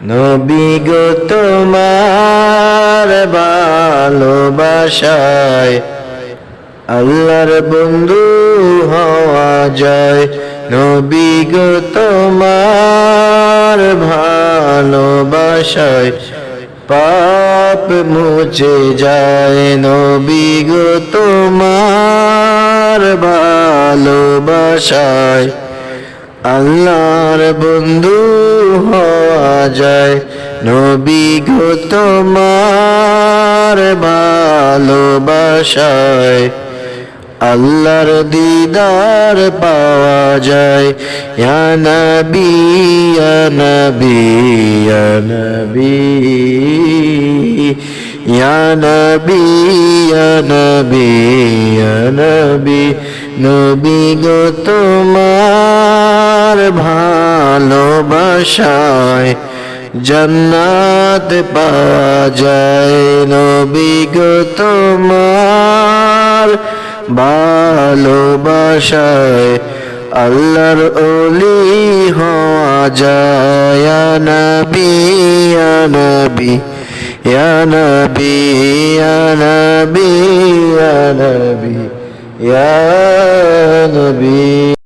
নবী গো তোমার ভালোবাসায় আল্লাহর বন্ধু হওয়া যায়। নবী গো তোমার ভালোবাসায় পাপ মুছে যায়। নবী গো তোমার ভালোবাসায় আল্লাহর বন্ধু হওয়া যায়। নবী গো তোমার ভালোবাসায় আল্লাহর দিদার পাওয়া যায়। নবী নবী নবী নবী নবী নবী। নবী গো তোমার ভালোবাসায় জান্নাত পাওয়া যায় নবী গো ভালোবাসায় আল্লাহর অলি হওয়া যায়। নবী নবী নবী নবী নবী নবী।